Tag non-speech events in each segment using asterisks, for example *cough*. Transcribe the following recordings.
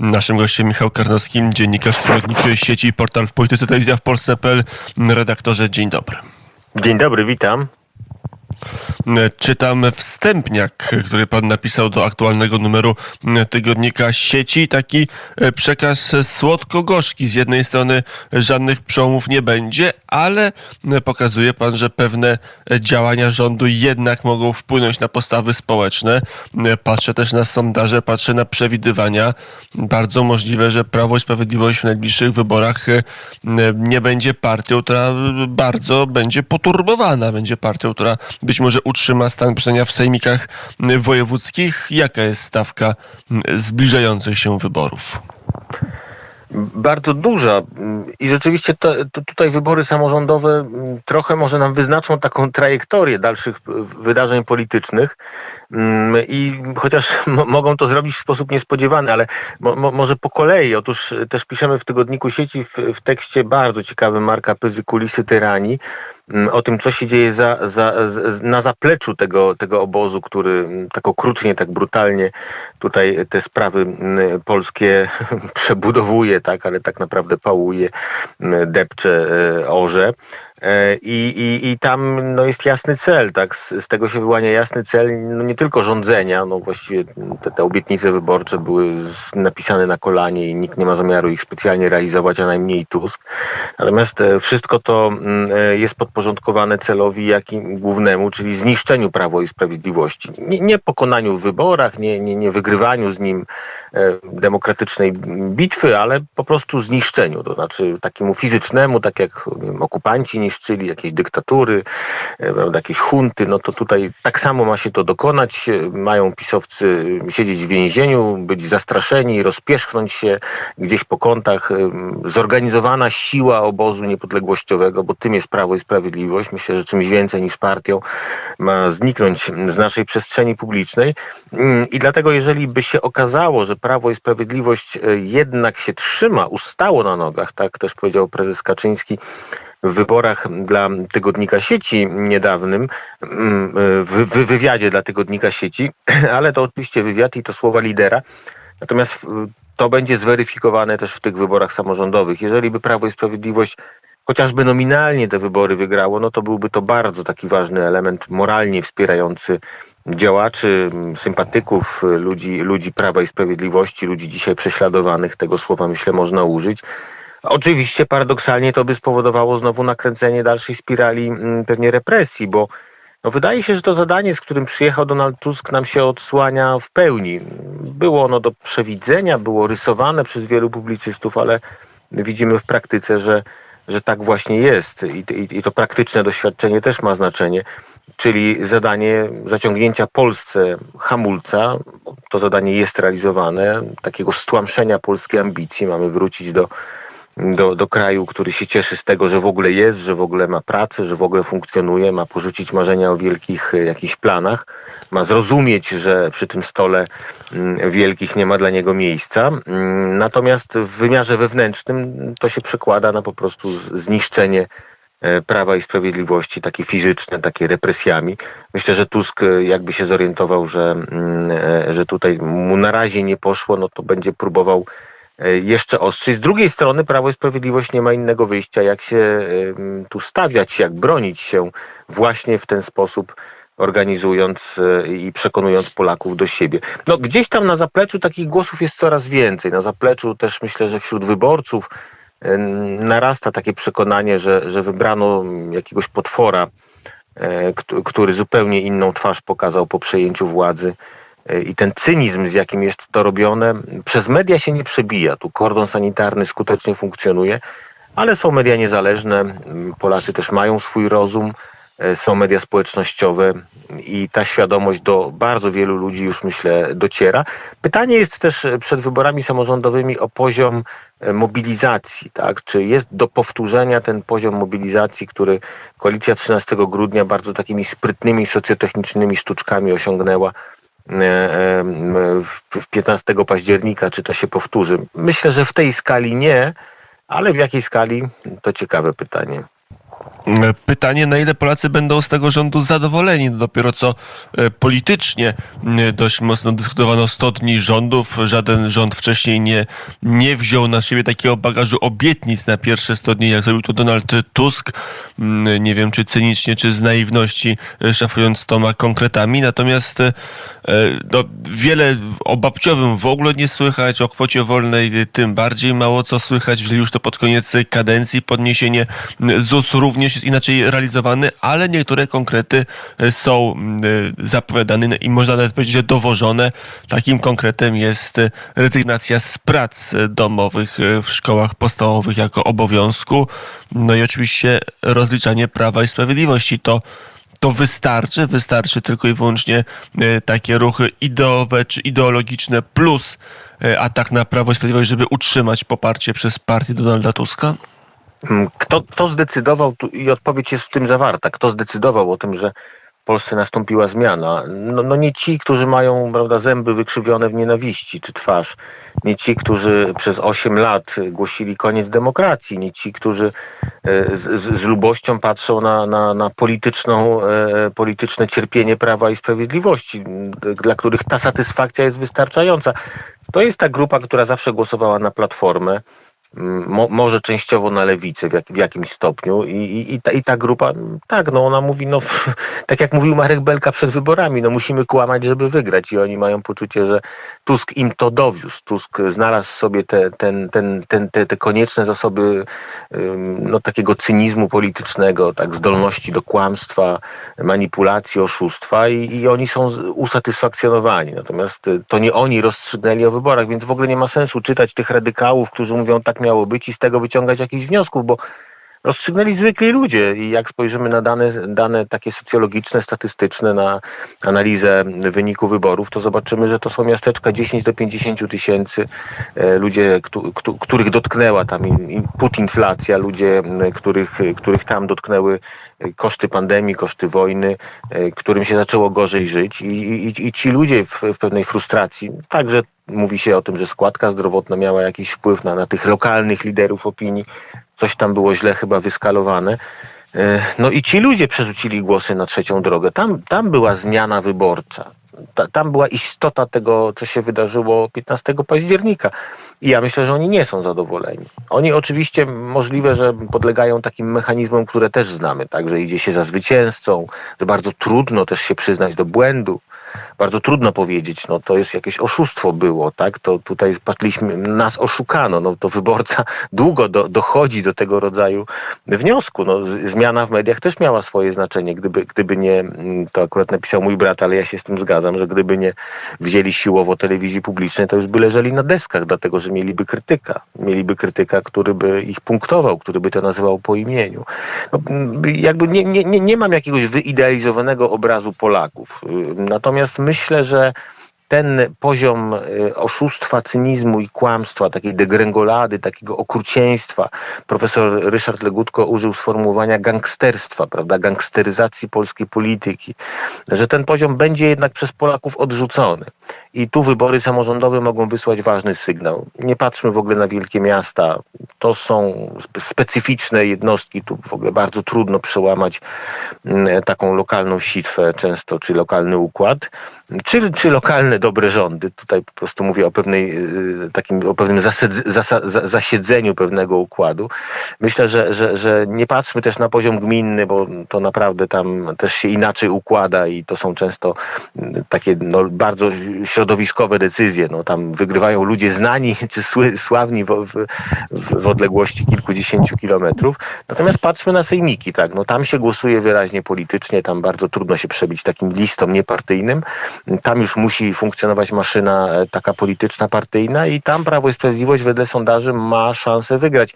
Naszym gościem Michał Karnowski, dziennikarz tygodnik sieci portal w polityce telewizja w Polsce.pl. Redaktorze, dzień dobry. Dzień dobry, witam. Czytam wstępniak, który pan napisał do aktualnego numeru tygodnika sieci. Taki przekaz słodko-gorzki. Z jednej strony żadnych przełomów nie będzie, ale pokazuje pan, że pewne działania rządu jednak mogą wpłynąć na postawy społeczne. Patrzę też na sondaże, patrzę na przewidywania. Bardzo możliwe, że Prawo i Sprawiedliwość w najbliższych wyborach nie będzie partią, która bardzo będzie poturbowana. Będzie partią, która być może utrzyma stan posiedzenia w sejmikach wojewódzkich. Jaka jest stawka zbliżających się wyborów? Bardzo duża i rzeczywiście to, to tutaj wybory samorządowe trochę może nam wyznaczą taką trajektorię dalszych wydarzeń politycznych i chociaż *laughs* mogą to zrobić w sposób niespodziewany, ale mo, mo, może po kolei. Otóż też piszemy w tygodniku sieci w, w tekście bardzo ciekawym Marka Pyzy Kulisy Tyranii o tym, co się dzieje za, za, na zapleczu tego, tego obozu, który tak okrutnie, tak brutalnie tutaj te sprawy polskie *laughs* przebudowuje, tak, ale tak naprawdę pałuje, depcze, orze. I, i, I tam no, jest jasny cel, tak? Z, z tego się wyłania jasny cel no, nie tylko rządzenia, no właściwie te, te obietnice wyborcze były z, napisane na kolanie i nikt nie ma zamiaru ich specjalnie realizować, a najmniej Tusk. Natomiast wszystko to jest podporządkowane celowi jakim głównemu, czyli zniszczeniu Prawo i Sprawiedliwości. Nie, nie pokonaniu w wyborach, nie, nie, nie wygrywaniu z nim demokratycznej bitwy, ale po prostu zniszczeniu, to znaczy takiemu fizycznemu, tak jak wiem, okupanci niszczyli, jakieś dyktatury, prawda, jakieś hunty, no to tutaj tak samo ma się to dokonać. Mają pisowcy siedzieć w więzieniu, być zastraszeni, rozpierzchnąć się gdzieś po kątach. Zorganizowana siła obozu niepodległościowego, bo tym jest Prawo i Sprawiedliwość, myślę, że czymś więcej niż partią, ma zniknąć z naszej przestrzeni publicznej. I dlatego, jeżeli by się okazało, że Prawo i Sprawiedliwość jednak się trzyma, ustało na nogach, tak też powiedział prezes Kaczyński, w wyborach dla tygodnika sieci niedawnym, w, w wywiadzie dla tygodnika sieci, *clears throat* ale to oczywiście wywiad i to słowa lidera. Natomiast to będzie zweryfikowane też w tych wyborach samorządowych. Jeżeli by Prawo i Sprawiedliwość chociażby nominalnie te wybory wygrało, no to byłby to bardzo taki ważny element moralnie wspierający działaczy, sympatyków, ludzi, ludzi Prawa i Sprawiedliwości, ludzi dzisiaj prześladowanych, tego słowa myślę można użyć. Oczywiście paradoksalnie to by spowodowało znowu nakręcenie dalszej spirali pewnie represji, bo no wydaje się, że to zadanie, z którym przyjechał Donald Tusk, nam się odsłania w pełni. Było ono do przewidzenia, było rysowane przez wielu publicystów, ale widzimy w praktyce, że, że tak właśnie jest I, i, i to praktyczne doświadczenie też ma znaczenie czyli zadanie zaciągnięcia Polsce hamulca. To zadanie jest realizowane, takiego stłamszenia polskiej ambicji. Mamy wrócić do, do, do kraju, który się cieszy z tego, że w ogóle jest, że w ogóle ma pracę, że w ogóle funkcjonuje, ma porzucić marzenia o wielkich jakichś planach, ma zrozumieć, że przy tym stole wielkich nie ma dla niego miejsca. Natomiast w wymiarze wewnętrznym to się przekłada na po prostu zniszczenie Prawa i Sprawiedliwości, takie fizyczne, takie represjami. Myślę, że Tusk jakby się zorientował, że, że tutaj mu na razie nie poszło, no to będzie próbował jeszcze ostrzej. Z drugiej strony Prawo i Sprawiedliwość nie ma innego wyjścia, jak się tu stawiać, jak bronić się właśnie w ten sposób, organizując i przekonując Polaków do siebie. No gdzieś tam na zapleczu takich głosów jest coraz więcej. Na zapleczu też myślę, że wśród wyborców narasta takie przekonanie, że, że wybrano jakiegoś potwora, który zupełnie inną twarz pokazał po przejęciu władzy. I ten cynizm, z jakim jest to robione, przez media się nie przebija. Tu kordon sanitarny skutecznie funkcjonuje, ale są media niezależne. Polacy też mają swój rozum, są media społecznościowe i ta świadomość do bardzo wielu ludzi już myślę dociera. Pytanie jest też przed wyborami samorządowymi o poziom mobilizacji, tak? Czy jest do powtórzenia ten poziom mobilizacji, który koalicja 13 grudnia bardzo takimi sprytnymi socjotechnicznymi sztuczkami osiągnęła 15 października, czy to się powtórzy? Myślę, że w tej skali nie, ale w jakiej skali to ciekawe pytanie. Pytanie, na ile Polacy będą z tego rządu zadowoleni? No dopiero co e, politycznie m, dość mocno dyskutowano 100 dni rządów. Żaden rząd wcześniej nie, nie wziął na siebie takiego bagażu obietnic na pierwsze 100 dni, jak zrobił to Donald Tusk. M, Nie wiem, czy cynicznie, czy z naiwności, e, szafując toma konkretami. Natomiast e, no, wiele o babciowym w ogóle nie słychać, o kwocie wolnej tym bardziej mało co słychać, że już to pod koniec kadencji podniesienie ZUS również jest inaczej realizowany, ale niektóre konkrety e, są e, zapowiadane i można nawet powiedzieć, że dowożone. Takim konkretem jest e, rezygnacja z prac domowych w szkołach podstawowych jako obowiązku. No i oczywiście rozliczanie Prawa i Sprawiedliwości. To to wystarczy, wystarczy tylko i wyłącznie takie ruchy ideowe czy ideologiczne plus atak na Prawo i Sprawiedliwość, żeby utrzymać poparcie przez partię Donalda Tuska? Mm, Kto, kto zdecydował, i odpowiedź jest w tym zawarta, kto zdecydował o tym, że w Polsce nastąpiła zmiana? No, no nie ci, którzy mają prawda, zęby wykrzywione w nienawiści czy twarz, nie ci, którzy przez 8 lat głosili koniec demokracji, nie ci, którzy e, z, z, lubością patrzą na, na, na polityczną, e, polityczne cierpienie Prawa i Sprawiedliwości, dla których ta satysfakcja jest wystarczająca. To jest ta grupa, która zawsze głosowała na Platformę, Mo, może częściowo na lewicę w, jak, w jakimś stopniu i, i, i, ta, i ta grupa, tak, no ona mówi, no *laughs* tak jak mówił Marek Belka przed wyborami, no musimy kłamać, żeby wygrać i oni mają poczucie, że Tusk im to dowiózł, Tusk znalazł sobie te, ten, ten, ten, te, te konieczne zasoby no, takiego cynizmu politycznego, tak, zdolności do kłamstwa, manipulacji, oszustwa i, i oni są usatysfakcjonowani. Natomiast to nie oni rozstrzygnęli o wyborach, więc w ogóle nie ma sensu czytać tych radykałów, którzy mówią tak miało być i z tego wyciągać jakichś wniosków, bo rozstrzygnęli zwykli ludzie i jak spojrzymy na dane, dane takie socjologiczne, statystyczne, na analizę wyniku wyborów, to zobaczymy, że to są miasteczka 10 do 50 tysięcy, e, ludzie, któ- któ- których dotknęła tam in- input inflacja, ludzie, których, których tam dotknęły e, koszty pandemii, koszty wojny, e, którym się zaczęło gorzej żyć i, i, i ci ludzie w, w pewnej frustracji, także mówi się o tym, że składka zdrowotna miała jakiś wpływ na, na tych lokalnych liderów opinii, coś tam było źle chyba wyskalowane. E, No i ci ludzie przerzucili głosy na trzecią drogę. Tam, tam była zmiana wyborcza. Ta, tam była istota tego, co się wydarzyło 15 października. I ja myślę, że oni nie są zadowoleni. Oni oczywiście możliwe, że podlegają takim mechanizmom, które też znamy, tak, że idzie się za zwycięzcą, że bardzo trudno też się przyznać do błędu. Bardzo trudno powiedzieć, no to jest jakieś oszustwo było, tak? To tutaj patrzyliśmy, nas oszukano, no to wyborca *laughs* długo do, dochodzi do tego rodzaju wniosku. No, zmiana w mediach też miała swoje znaczenie, gdyby, gdyby nie, mm, to akurat napisał mój brat, ale ja się z tym zgadzam, że gdyby nie wzięli siłowo telewizji publicznej, to już by leżeli na deskach, dlatego że mieliby krytyka. Mieliby krytyka, który by ich punktował, który by to nazywał po imieniu. No, jakby nie, nie, nie, nie mam jakiegoś wyidealizowanego obrazu Polaków. Y, Natomiast myślę, że ten poziom y, oszustwa, cynizmu i kłamstwa, takiej degrengolady, takiego okrucieństwa, profesor Ryszard Legutko użył sformułowania gangsterstwa, prawda, gangsteryzacji polskiej polityki, że ten poziom będzie jednak przez Polaków odrzucony. I tu wybory samorządowe mogą wysłać ważny sygnał. Nie patrzmy w ogóle na wielkie miasta. To są spe- specyficzne jednostki. Tu w ogóle bardzo trudno przełamać mm, taką lokalną sitwę często, czy lokalny układ, czy, czy lokalne dobre rządy. Tutaj po prostu mówię o pewnej y, takim, o pewnym zasiedzeniu pewnego układu. Myślę, że, że, że nie patrzmy też na poziom gminny, bo to naprawdę tam też się inaczej układa i to są często mm, takie no, bardzo środowiskowe decyzje. No, tam wygrywają ludzie znani *laughs* czy sławni w, w, w, odległości kilkudziesięciu kilometrów. Natomiast patrzmy na sejmiki, tak, no tam się głosuje wyraźnie politycznie, tam bardzo trudno się przebić takim listom niepartyjnym. Tam już musi funkcjonować maszyna e, taka polityczna, partyjna i tam Prawo i Sprawiedliwość wedle sondaży ma szansę wygrać.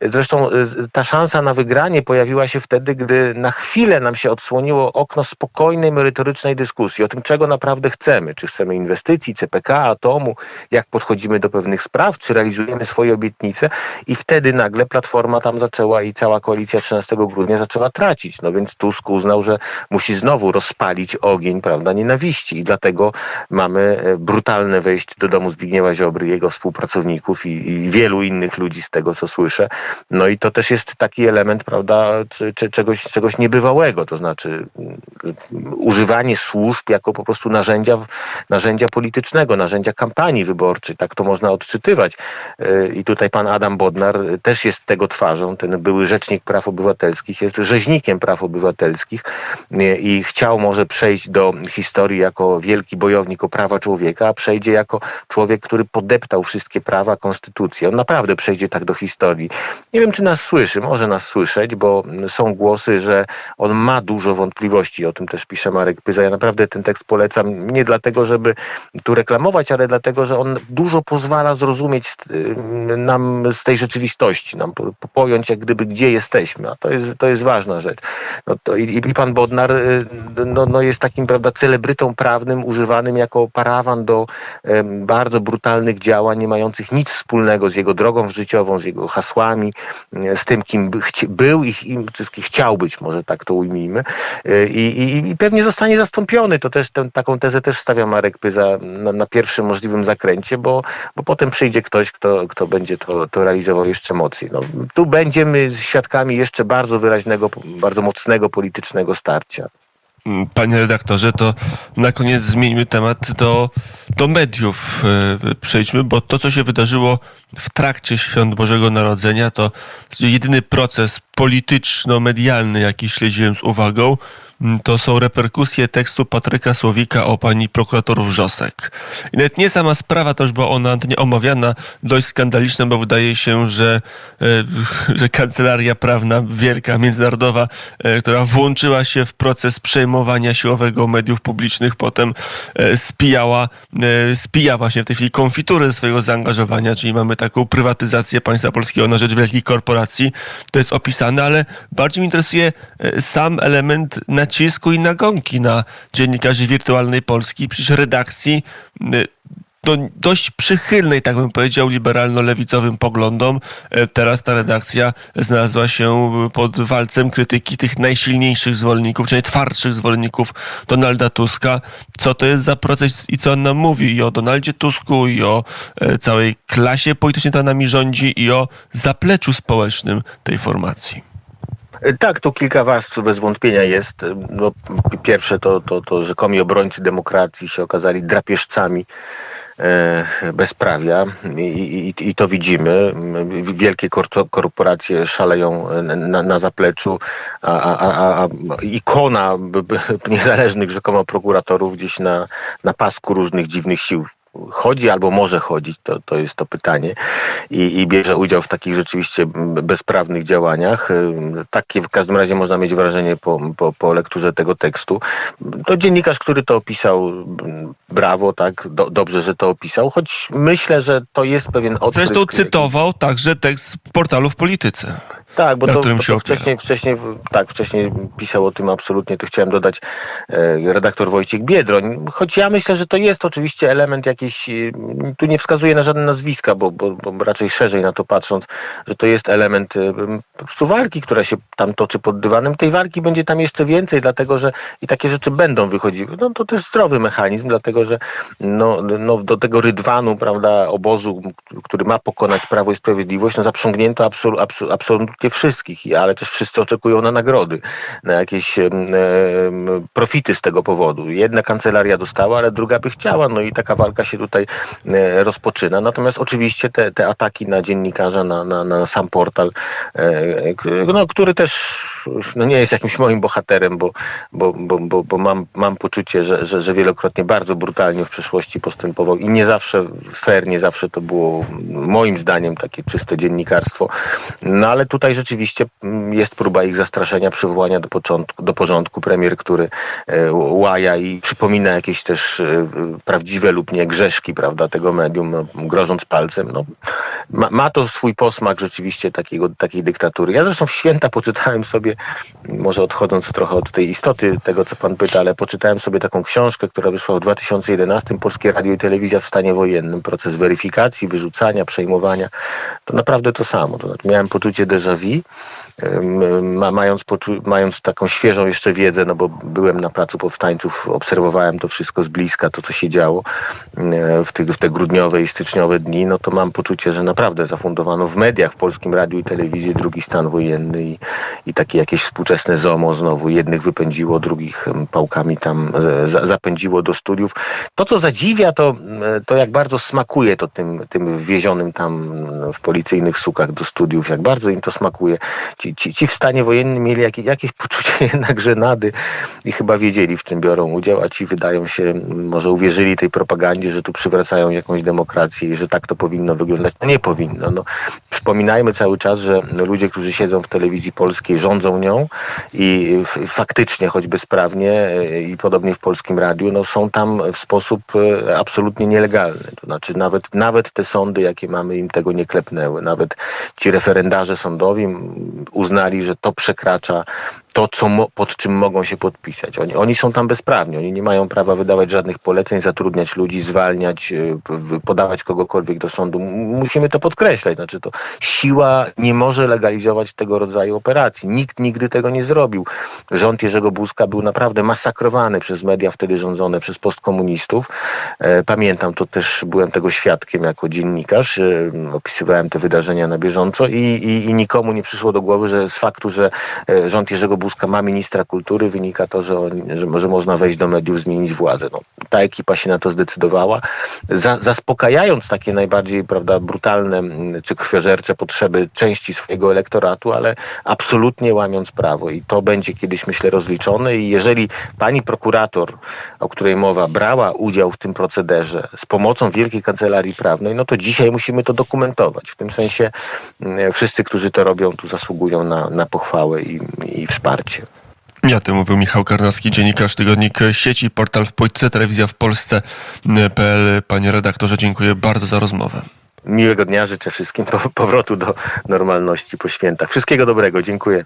Zresztą e, ta szansa na wygranie pojawiła się wtedy, gdy na chwilę nam się odsłoniło okno spokojnej, merytorycznej dyskusji o tym, czego naprawdę chcemy. Czy chcemy inwestycji inwestycji, CPK, atomu, jak podchodzimy do pewnych spraw, czy realizujemy swoje obietnice i wtedy nagle Platforma tam zaczęła i cała koalicja 13 grudnia zaczęła tracić. No więc Tusk uznał, że musi znowu rozpalić ogień, prawda, nienawiści i dlatego mamy e, brutalne wejście do domu Zbigniewa Ziobry, jego współpracowników i, i wielu innych ludzi z tego, co słyszę. No i to też jest taki element, prawda, czy, czy czegoś, czegoś niebywałego, to znaczy mm, używanie służb jako po prostu narzędzia, narzędzia politycznego, narzędzia kampanii wyborczej, tak to można odczytywać. E, I tutaj pan Adam Bodnar też jest tego twarzą, ten były rzecznik praw obywatelskich, jest rzeźnikiem praw obywatelskich e, i chciał może przejść do historii jako wielki bojownik o prawa człowieka, a przejdzie jako człowiek, który podeptał wszystkie prawa, konstytucję. On naprawdę przejdzie tak do historii. Nie wiem, czy nas słyszy, może nas słyszeć, bo są głosy, że on ma dużo wątpliwości, o tym też pisze Marek Pyza. Ja naprawdę ten tekst polecam nie dlatego, żeby tu reklamować, ale dlatego, że on dużo pozwala zrozumieć y, nam z tej rzeczywistości, nam po- po- pojąć jak gdyby gdzie jesteśmy, a to jest, to jest ważna rzecz. No to i, i pan Bodnar y, no, no jest takim prawda, celebrytą prawnym używanym jako parawan do bardzo brutalnych działań, nie mających nic wspólnego z jego drogą życiową, z jego hasłami, e, z tym, kim był i, i chciał być, może tak to ujmijmy. I, i, i pewnie zostanie zastąpiony. To też tę- taką tezę też stawia Marek Pyza na, na pierwszym możliwym zakręcie, bo, bo potem przyjdzie ktoś, kto, kto będzie to, to realizował jeszcze mocniej. No, tu będziemy świadkami jeszcze bardzo wyraźnego, bardzo mocnego politycznego starcia. Mm, Panie redaktorze, to na koniec zmieńmy temat do, do mediów. e, Przejdźmy, bo to, co się wydarzyło w trakcie Świąt Bożego Narodzenia, to jedyny proces polityczno-medialny, jaki śledziłem z uwagą, to są reperkusje tekstu Patryka Słowika o pani prokurator Wrzosek. I nawet nie sama sprawa, to już była ona nie omawiana, dość skandaliczna, bo wydaje się, że, e, *laughs* że kancelaria prawna wielka, międzynarodowa, e, która włączyła się w proces przejmowania siłowego mediów publicznych, potem e, spijała, spija właśnie w tej chwili konfitury swojego zaangażowania, czyli mamy taką prywatyzację państwa polskiego na rzecz wielkich korporacji. To jest opisane, ale bardziej mnie interesuje sam element nacisku i nagonki na dziennikarzy wirtualnej Polski, przecież redakcji e, no, dość przychylnej, tak bym powiedział, liberalno-lewicowym poglądom. E, Teraz ta redakcja znalazła się pod walcem krytyki tych najsilniejszych zwolenników, czy najtwardszych zwolenników Donalda Tuska. Co to jest za proces i co on nam mówi i o Donaldzie Tusku, i o e, całej klasie politycznej, która nami rządzi, i o zapleczu społecznym tej formacji. Tak, tu kilka warstw bez wątpienia jest. No, pierwsze to, to, to rzekomi obrońcy demokracji się okazali drapieżcami e, bezprawia I, i, i to widzimy. Wielkie korporacje szaleją na, na zapleczu, a, a, a, ikona niezależnych rzekomo prokuratorów gdzieś na, na pasku różnych dziwnych sił chodzi albo może chodzić, to, to jest to pytanie I, i bierze udział w takich rzeczywiście bezprawnych działaniach. Takie w każdym razie można mieć wrażenie po, po, po lekturze tego tekstu. To dziennikarz, który to opisał, brawo, tak, do, dobrze, że to opisał, choć myślę, że to jest pewien odprysk. Zresztą cytował także tekst portalu w polityce. Tak, bo to, którym to, to wcześniej, wcześniej, tak, wcześniej pisał o tym absolutnie, to chciałem dodać e, redaktor Wojciech Biedroń, choć ja myślę, że to jest oczywiście element jakiś, e, tu nie wskazuje na żadne nazwiska, bo, bo, bo raczej szerzej na to patrząc, że to jest element e, po prostu walki, która się tam toczy pod dywanem. Tej walki będzie tam jeszcze więcej, dlatego że i takie rzeczy będą wychodziły. No to też zdrowy mechanizm, dlatego że no, no, do tego rydwanu, prawda, obozu, który ma pokonać Prawo i Sprawiedliwość, no zaprzągnięto absol, absol, absolutnie wszystkich, ale też wszyscy oczekują na nagrody, na jakieś em, profity z tego powodu. Jedna kancelaria dostała, ale druga by chciała, no i taka walka się tutaj e, rozpoczyna. Natomiast oczywiście te, te ataki na dziennikarza, na, na, na sam portal, e, k- no, który też no, nie jest jakimś moim bohaterem, bo, bo, bo, bo, bo mam, mam poczucie, że, że, że wielokrotnie bardzo brutalnie w przeszłości postępował i nie zawsze fair, nie zawsze to było moim zdaniem takie czyste dziennikarstwo. No ale tutaj rzeczywiście mm, jest próba ich zastraszenia, przywołania do, początku, do porządku premier, który e, łaja i przypomina jakieś też e, prawdziwe lub nie grzeszki prawda, tego medium, no, grożąc palcem. No, ma, ma to swój posmak rzeczywiście takiego, takiej dyktatury. Ja zresztą w święta poczytałem sobie, może odchodząc trochę od tej istoty tego, co pan pyta, ale poczytałem sobie taką książkę, która wyszła w 2011, Polskie Radio i Telewizja w stanie wojennym, proces weryfikacji, wyrzucania, przejmowania. To naprawdę to samo. To znaczy miałem poczucie déjà vu, ma, mając, mając taką świeżą jeszcze wiedzę, no bo byłem na placu powstańców, obserwowałem to wszystko z bliska, to co się działo w, tych, w te grudniowe i styczniowe dni, no to mam poczucie, że naprawdę zafundowano w mediach, w Polskim Radiu i Telewizji drugi stan wojenny i, i takie jakieś współczesne ZOMO znowu. Jednych wypędziło, drugich pałkami tam e, za, zapędziło do studiów. To, co zadziwia, to, e, to jak bardzo smakuje to tym, tym wwiezionym tam w policyjnych sukach do studiów, jak bardzo im to smakuje. Ci, ci, ci w stanie wojennym mieli jakieś, jakieś poczucie *laughs* jednak żenady i chyba wiedzieli, w czym biorą udział, a ci wydają się, może uwierzyli tej propagandzie, że tu przywracają jakąś demokrację i że tak to powinno wyglądać. No nie powinno. No, przypominajmy cały czas, że ludzie, którzy siedzą w telewizji polskiej, rządzą nią i faktycznie, choć bezprawnie e, i podobnie w Polskim Radiu, no są tam w sposób e, absolutnie nielegalny. To znaczy nawet, nawet te sądy, jakie mamy, im tego nie klepnęły. Nawet ci referendarze sądowi uznali, że to przekracza to, co mo- pod czym mogą się podpisać. Oni, oni są tam bezprawni, oni nie mają prawa wydawać żadnych poleceń, zatrudniać ludzi, zwalniać, w- podawać kogokolwiek do sądu. Musimy to podkreślać. Znaczy to siła nie może legalizować tego rodzaju operacji. Nikt nigdy tego nie zrobił. Rząd Jerzego Buzka był naprawdę masakrowany przez media wtedy rządzone przez postkomunistów. E, Pamiętam to też, byłem tego świadkiem jako dziennikarz. e, Opisywałem te wydarzenia na bieżąco i, i, i nikomu nie przyszło do głowy, że z faktu, że e, rząd Jerzego Buzka ma ministra kultury, wynika to, że, on, że, że można wejść do mediów, zmienić władzę. No, ta ekipa się na to zdecydowała, za, zaspokajając takie najbardziej prawda, brutalne mm, czy krwiożercze potrzeby części swojego elektoratu, ale absolutnie łamiąc prawo. I to będzie kiedyś, myślę, rozliczone. I jeżeli pani prokurator, o której mowa, brała udział w tym procederze z pomocą Wielkiej Kancelarii Prawnej, no to dzisiaj musimy to dokumentować. W tym sensie mm, wszyscy, którzy to robią, tu zasługują na, na pochwałę i, i wsparcie. Ja to mówił Michał Karnowski, dziennikarz tygodnik sieci, portal w Polsce, telewizja w Polsce.pl. Panie redaktorze, dziękuję bardzo za rozmowę. Miłego dnia życzę wszystkim, po- *laughs* powrotu do normalności po świętach. Wszystkiego dobrego, dziękuję.